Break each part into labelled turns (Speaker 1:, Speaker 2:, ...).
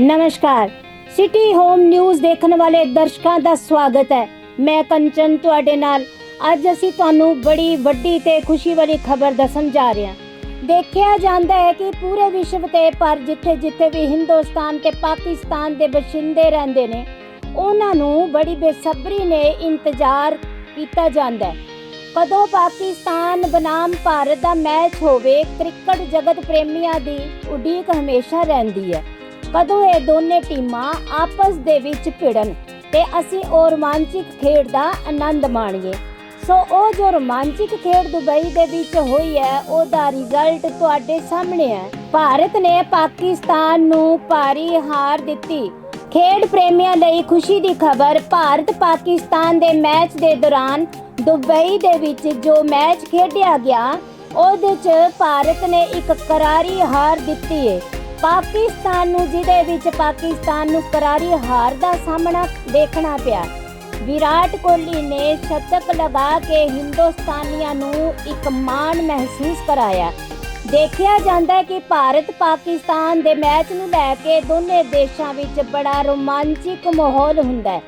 Speaker 1: ਨਮਸਕਾਰ। City home news ਦੇਖਣ ਵਾਲੇ ਦਰਸ਼ਕਾਂ ਦਾ ਸਵਾਗਤ ਹੈ। ਮੈਂ ਕੰਚਨ ਤੁਹਾਡੇ ਨਾਲ। ਅੱਜ ਅਸੀਂ ਤੁਹਾਨੂੰ ਬੜੀ ਵੱਡੀ ਤੇ ਖੁਸ਼ੀ ਵਾਲੀ ਖਬਰ ਦੱਸਣ ਜਾ ਰਹੇ ਹਾਂ। ਦੇਖਿਆ ਜਾਂਦਾ ਹੈ ਕਿ ਪੂਰੇ ਵਿਸ਼ਵ ਤੇ, ਪਰ ਜਿੱਥੇ ਜਿੱਥੇ ਵੀ ਹਿੰਦੁਸਤਾਨ ਤੇ ਪਾਕਿਸਤਾਨ ਦੇ ਬਸ਼ਿੰਦੇ ਰਹਿੰਦੇ ਨੇ, ਉਹਨਾਂ ਨੂੰ ਬੜੀ ਬੇਸਬਰੀ ਨੇ ਇੰਤਜ਼ਾਰ ਕੀਤਾ ਜਾਂਦਾ ਹੈ। ਕਦੋਂ ਪਾਕਿਸਤਾਨ ਬਨਾਮ ਭਾਰਤ ਦਾ ਮੈਚ ਹੋਵੇ, ਕ੍ਰਿਕਟ ਜਗਤ ਪ੍ਰੇਮੀਆਂ ਦੀ ਉਡੀਕ ਹਮੇਸ਼ਾ ਰਹਿੰਦੀ ਹੈ। ਕਦੋਂ ਇਹ ਦੋਨੇ ਟੀਮਾਂ ਆਪਸ ਦੇ ਵਿੱਚ ਭਿੜਨ ਤੇ ਅਸੀਂ ਉਹ ਰੋਮਾਂਚਿਕ ਖੇਡ ਦਾ ਆਨੰਦ ਮਾਣੀਏ। ਸੋ ਉਹ ਜੋ ਰੋਮਾਂਚਿਕ ਖੇਡ ਦੁਬਈ ਦੇ ਵਿੱਚ ਹੋਈ ਹੈ, ਉਹਦਾ ਰਿਜ਼ਲਟ ਤੁਹਾਡੇ ਸਾਹਮਣੇ ਹੈ। ਭਾਰਤ ਨੇ ਪਾਕਿਸਤਾਨ ਨੂੰ ਭਾਰੀ ਹਾਰ ਦਿੱਤੀ। ਖੇਡ ਪ੍ਰੇਮੀਆਂ ਲਈ ਖੁਸ਼ੀ ਦੀ ਖਬਰ, ਭਾਰਤ ਪਾਕਿਸਤਾਨ ਦੇ ਮੈਚ ਦੇ ਦੌਰਾਨ ਦੁਬਈ ਦੇ ਵਿੱਚ ਜੋ ਮੈਚ ਖੇਡਿਆ ਗਿਆ, ਉਹਦੇ 'ਚ ਭਾਰਤ ਨੇ ਇੱਕ ਕਰਾਰੀ ਹਾਰ ਦਿੱਤੀ ਹੈ ਪਾਕਿਸਤਾਨ ਨੂੰ, ਜਿਹਦੇ ਵਿੱਚ ਪਾਕਿਸਤਾਨ ਨੂੰ ਕਰਾਰੀ ਹਾਰ ਦਾ ਸਾਹਮਣਾ ਦੇਖਣਾ ਪਿਆ। ਵਿਰਾਟ ਕੋਹਲੀ ਨੇ ਸ਼ਤਕ ਲਗਾ ਕੇ ਹਿੰਦੁਸਤਾਨੀਆਂ ਨੂੰ ਇੱਕ ਮਾਣ ਮਹਿਸੂਸ ਕਰਾਇਆ। ਦੇਖਿਆ ਜਾਂਦਾ ਹੈ ਕਿ ਭਾਰਤ ਪਾਕਿਸਤਾਨ ਦੇ ਮੈਚ ਨੂੰ ਲੈ ਕੇ ਦੋਨੇ ਦੇਸ਼ਾਂ ਵਿੱਚ ਬੜਾ ਰੋਮਾਂਚਿਕ ਮਾਹੌਲ ਹੁੰਦਾ ਹੈ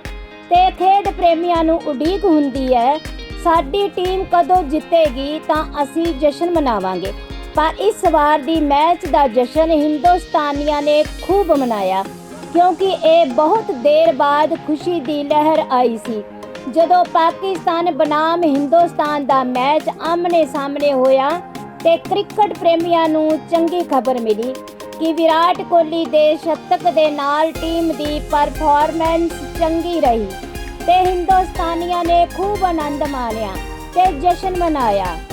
Speaker 1: ਤੇ ਖੇਡ ਪ੍ਰੇਮੀਆਂ ਨੂੰ ਉਡੀਕ ਹੁੰਦੀ ਹੈ, ਸਾਡੀ ਟੀਮ ਕਦੋਂ ਜਿੱਤੇਗੀ ਤਾਂ ਅਸੀਂ ਜਸ਼ਨ ਮਨਾਵਾਂਗੇ। ਪਰ ਇਸ ਵਾਰ ਦੀ ਮੈਚ ਦਾ ਜਸ਼ਨ ਹਿੰਦੁਸਤਾਨੀਆਂ ਨੇ ਖੂਬ ਮਨਾਇਆ, ਕਿਉਂਕਿ ਇਹ ਬਹੁਤ ਦੇਰ ਬਾਅਦ ਖੁਸ਼ੀ ਦੀ ਲਹਿਰ ਆਈ ਸੀ। ਜਦੋਂ ਪਾਕਿਸਤਾਨ ਬਨਾਮ ਹਿੰਦੁਸਤਾਨ ਦਾ ਮੈਚ ਆਮਨੇ ਸਾਹਮਣੇ ਹੋਇਆ ਤੇ ਕ੍ਰਿਕਟ ਪ੍ਰੇਮੀਆਂ ਨੂੰ ਚੰਗੀ ਖਬਰ ਮਿਲੀ ਕਿ ਵਿਰਾਟ ਕੋਹਲੀ ਦੇ ਸ਼ਤਕ ਦੇ ਨਾਲ ਟੀਮ ਦੀ ਪਰਫਾਰਮੈਂਸ ਚੰਗੀ ਰਹੀ ਤੇ ਹਿੰਦੁਸਤਾਨੀਆਂ ਨੇ ਖੂਬ ਆਨੰਦ ਮਾਣਿਆ ਤੇ ਜਸ਼ਨ ਮਨਾਇਆ।